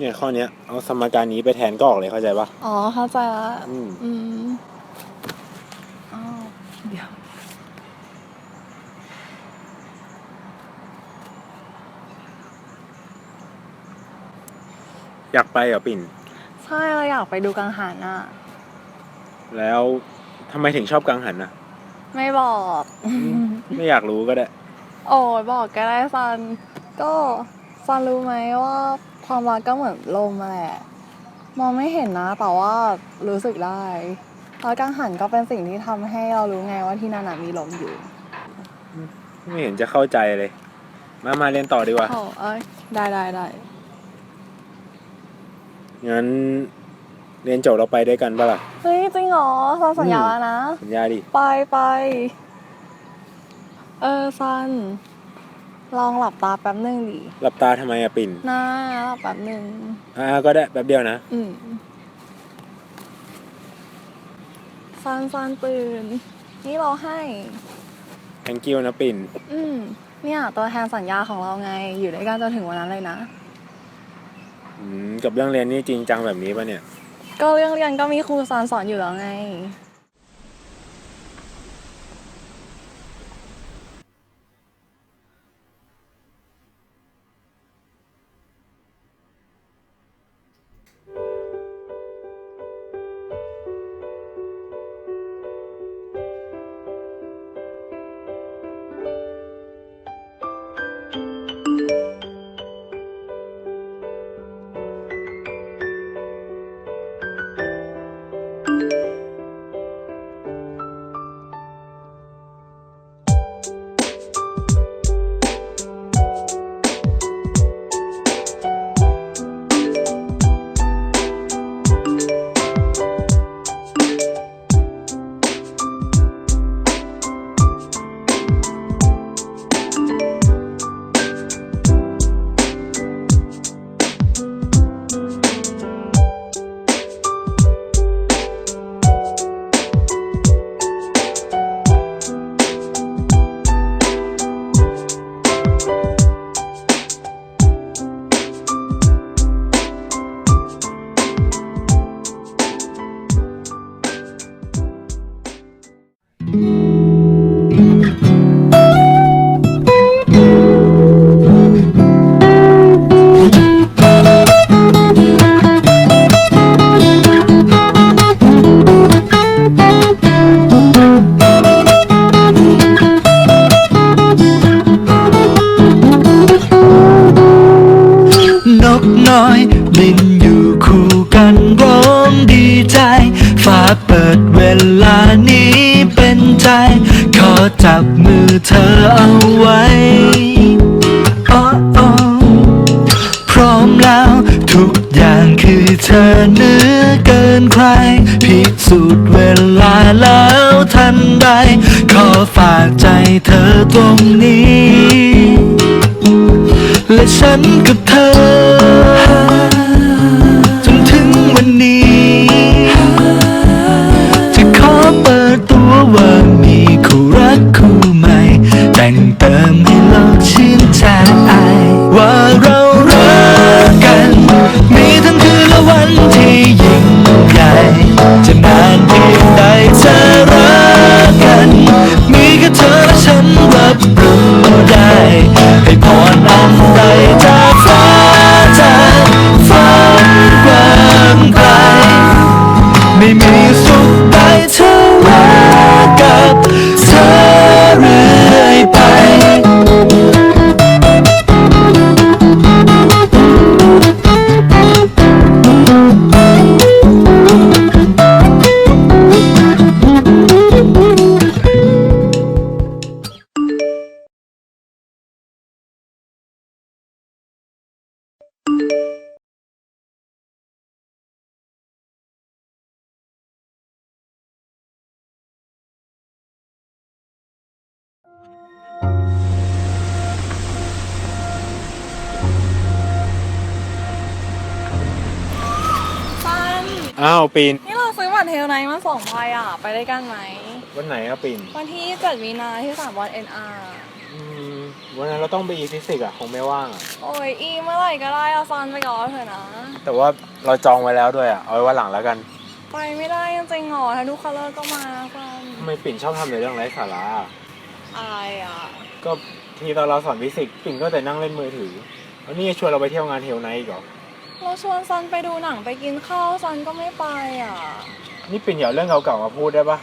เนี่ยข้อเนี้ยเอาสมการนี้ไปแทนก็ออกเลยเข้าใจปะอ๋อเข้าใจละอืมอืมอ้าเดี๋ยวอยากไปเหรอปิ่น ใช่เราอยากไปดูกังหันอะ แล้วทำไมถึงชอบกังหันอะ ไม่บอก ไม่อยากรู้ก็ได้ โอ้ยบอกก็ได้ซัน ก็ซันรู้ไหมว่าความรักก็เหมือนลมมาแหละ มองไม่เห็นนะ แต่ว่ารู้สึกได้แล้วกังหันก็เป็นสิ่งที่ทำให้เรารู้ไงว่าที่นั่นน่ะมีลมอยู่ไม่เห็นจะเข้าใจเลย มามาเรียนต่อดีกว่า โอ้เอ้ยได้ได้ได้ งั้นเรียนจบเราไปด้วยกันปะล่ะ เฮ้ยจริงเหรอซันสัญญาแล้วนะ สัญญาดิ ไปไป เออซัน ลองหลับตาแป๊บหนึ่งดิหลับตาทำไมอะปิ่น นะหลับแป๊บหนึ่งอ่าก็ได้แป๊บเดียวนะ อืมซันซันตื่น นี่เราให้ thank you นะปิ่น อืมเนี่ยตัวแทนสัญญาของเราไง อยู่ด้วยกันจนถึงวันนั้นเลยนะอืม กับเรื่องเรียนนี่จริงจังแบบนี้ปะเนี่ย ก็เรื่องเรียนก็มีครูสอนสอนอยู่แล้วไง นี้เป็นใจ ขอจับมือเธอเอาไว้ออพร้อมแล้ว ทุกอย่างคือเธอเหนื้อเกินใคร พิสูจน์เวลาแล้วทันใด ขอฝากใจเธอตรงนี้ และฉันกับเธอ อ้าวปิ่นนี่เราซื้อบัตรเทลไนท์มาสองใบอะ ไปได้กันไหม วันไหนอะปิ่นวันที่7มีนาที่สามวัน NR อืมวันนั้นเราต้องไปอีฟิสิกส์อะคงไม่ว่างอะโอ้ยอีเมื่อไหร่ก็ได้อะซันไปก่อนเถอะนะ แต่ว่าเราจองไว้แล้วด้วยอะเอาไว้วันหลังแล้วกันไปไม่ได้จริงๆหรอถ้าทุกคัลเลอร์ก็มาซันทำไมปิ่นชอบทำในเรื่องไร้สาระอะอายอะ ก็ทีตอนเราสอนฟิสิกส์ปิ่นก็แต่นั่งเล่นมือถือแล้วนี่จะชวนเราไปเที่ยวงานเฮลไนท์อีกเหรอ เราชวนซันไปดูหนังไปกินข้าวซันก็ไม่ไปอะ นี่ปิ่นอย่าเอาเรื่องเก่าๆมาพูดได้ปะ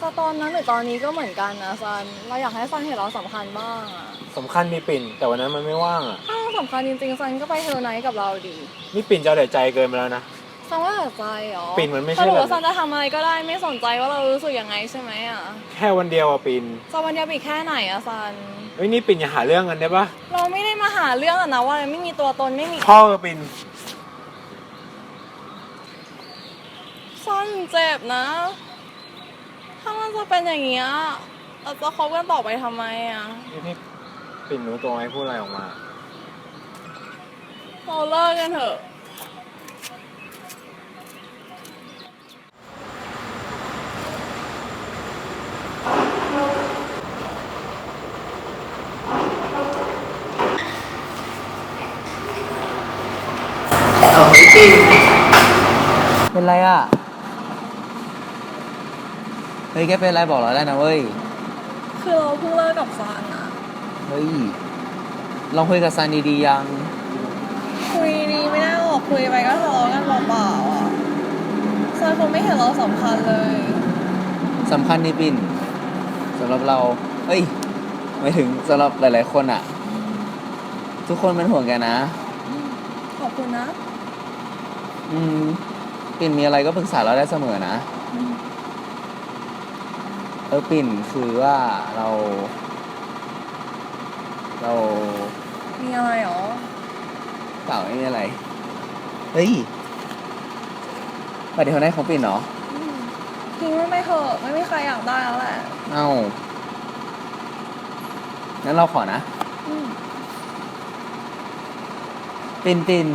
สตอนนั้นหรือตอนนี้ก็เหมือนกันนะซัน เราอยากให้ซันเห็นเราสำคัญบ้างอะสำคัญนี่ปิ่น แต่วันนั้นมันไม่ว่างอะถ้าเราสำคัญจริงๆซันก็ไปเฮลไนท์กับเราดีนี่ปิ่นจะเอาแต่ใจเกินไปแล้วนะ ซันว่าแต่ใจเหรอปิ่นมันไม่ใช่สรุปแบบว่าซันจะทำอะไรก็ได้ไม่สนใจว่าเรารู้สึกยังไงใช่ไหมอะแค่วันเดียวอะปิ่นจะวันเดียวอีกแค่ไหนอะซัน เฮ้ยนี่ปิ่นอย่าหาเรื่องกันได้ปะเราไม่ได้มาหาเรื่องอะนะว่าไม่มีตัวตนไม่มี พ่อกับ ปิ่นซันเจ็บนะ ถ้ามันจะเป็นอย่างเงี้ยเราจะคบกันต่อไปทำไมอะนี่นี่ปิ่นรู้ตัวไหมพูดอะไรออกมาเราเลิกกันเถอะเอาไม่จริงเป็นไรอะเฮ้ยแกเป็นไรบอกเราได้นะเว้ย คือเราเพิ่งเลิกกับซันอะเฮ้ยลองคุยกับซันดีๆยัง คุยดีไม่ได้หรอกคุยไปก็ทะเลาะกันเปล่าๆอะซันคงไม่เห็นเราสำคัญเลย สำคัญนี่ปิ่นสำหรับเราเฮ้ยไม่ถึงสำหรับหลาย ๆ คนอะทุกคนเป็นห่วงแกนะ ขอบคุณนะ อืมปิ่นมีอะไรก็ปรึกษาเราได้เสมอนะ เออปิ่นคือว่าเรา เรามีอะไรหรอเปล่าไม่มีอะไร เฮ้ยบัตรเดียวในของปิ่นเหรออืมทิ้งมันไปเถอะไม่มีใครอยากได้แล้วแหละเอ้างั้นเราขอนะ อืม ปินปิน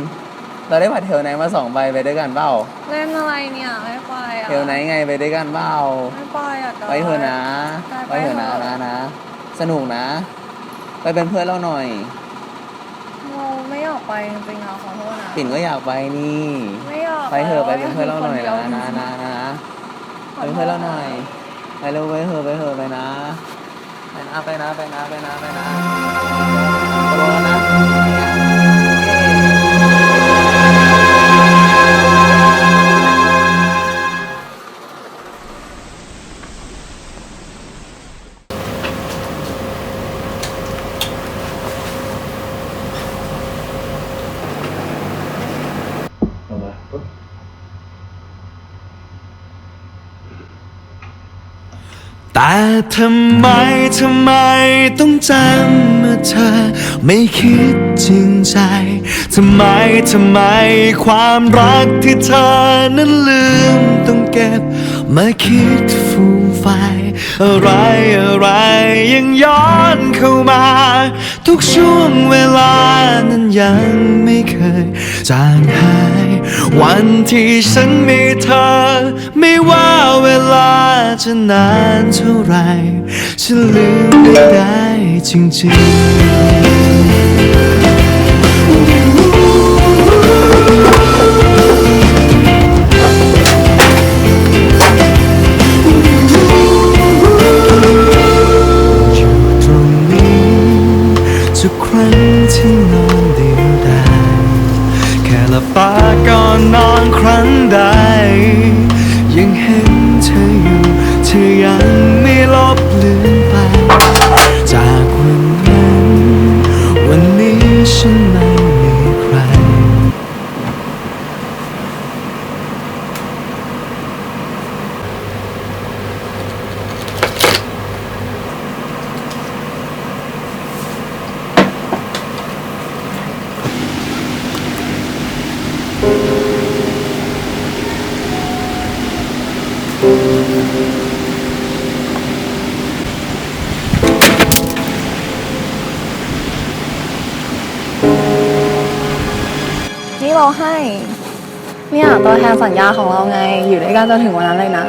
เราได้บัตรเทลไนท์มาสองใบไปด้วยกันเปล่าเล่นอะไรเนี่ยไม่ไปอะเทลไนท์ไงไปด้วยกันเปล่าไม่ไปอะกายไปเถอะนะไปไปเถอะนะไปเถนะอะ นะ สนุกนะ ไปเป็นเพื่อนเราหน่อย เราไม่อยากไปจริงๆอะขอโทษนะปิ่นก็อยากไปนี่ ไม่อยากไปเถอะไปเป็นเพื่อนเราหน่อยคนะดีวนะนะนะขไปเป็นเพื่อนเราหน่อย ไปเร็วไปเถอะไปเถอะไปนะ ไปนะไปนะไปนะไปนะไปนะตกลงแล้วนะ แต่ทำไม ทำไมต้องจำเมื่อเธอ ไม่คิดจริงใจ ทำไม ทำไมความรักที่เธอนั้นลืมต้องเก็บ มาคิดฟูมไฟ อะไรอะไรยังย้อนเข้ามา ทุกช่วงเวลานั้นยังไม่เคย จางหาย วันที่ฉันมีเธอ ไม่ว่าเวลาจะนานเท่าไหรฉันลืมไม่ได้จริงๆทุกครั้ง นี่เราให้ เนี่ยตัวแทนสัญญาของเราไง อยู่ด้วยกันจนถึงวันนั้นเลยนะ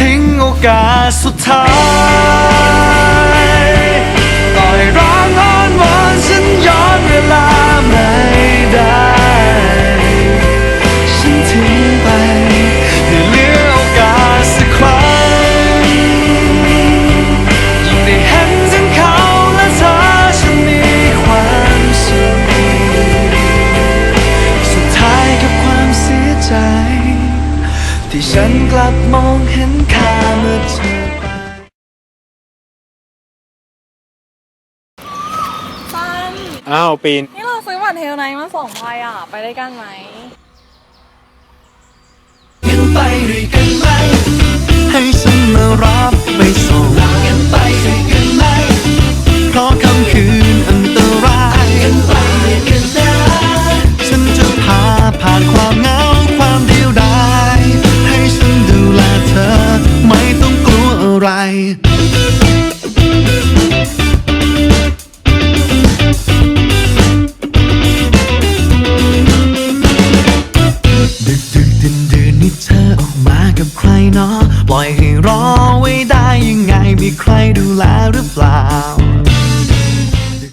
ทิ้งโอกาสสุดท้าย อ้าวปีน นี่เราซื้อบัตรเทลไนท์มาสองใบอะ ไปได้กันไหมงั้นไปด้วยกันไหมให้ฉันมารับไปส่งงั้นไปด้วยกันไหมเพราะคำคืนอันตรายงั้นไปด้วยกันนะฉันจะพาผ่านความเหงา